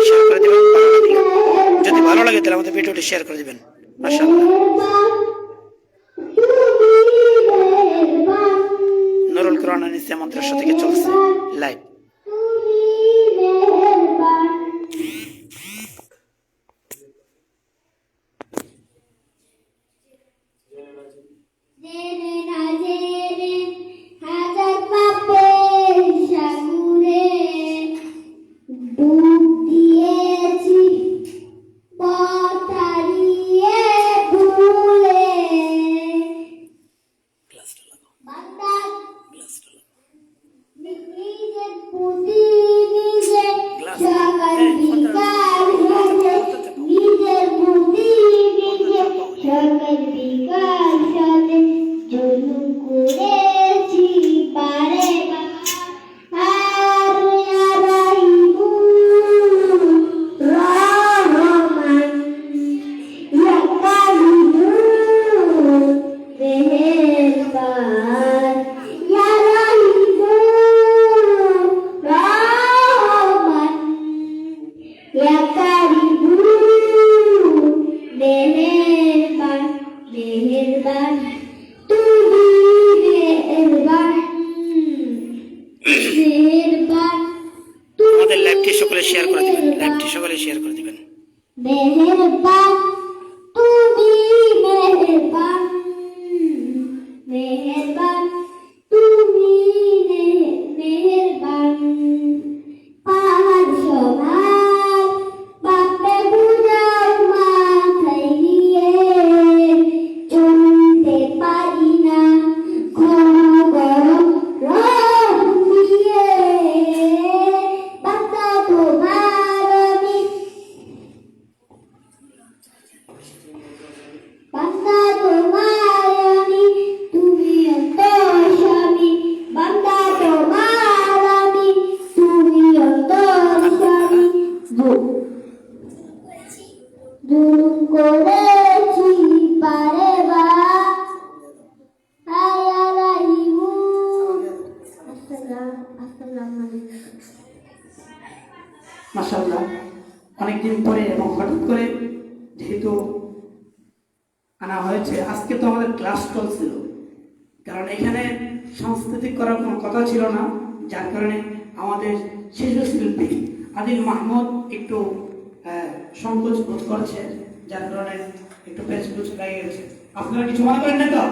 ভিডিওটি শেয়ার করে দেবেন। যদি ভালো লাগে তাহলে আমাদের ভিডিওটি শেয়ার করে দেবেন। নুরুল কোরআন ইসলাম সাথে থেকে চলছে? লাইভ মেহেরবান তুমি মেহেরবান মেহেরবান আমাদের লাইভটি সকলে শেয়ার করে দিবেন লাইভটি সকলে শেয়ার করে দিবেন। মেহেরবান মাশাআল্লাহ, অনেকদিন পরে এবং হঠাৎ করে যেহেতু আনা হয়েছে, আজকে তো আমাদের ক্লাস চলছিল কারণ এখানে সাংস্কৃতিক করার কোনো কথা ছিল না, যার কারণে আমাদের শিশু শিল্পী আদিল মাহমুদ একটু সংকোচ বোধ করছে যার কারণে একটু পেছপুছ লেগে গেছে। আপনারা কিছু মনে করেন না তো?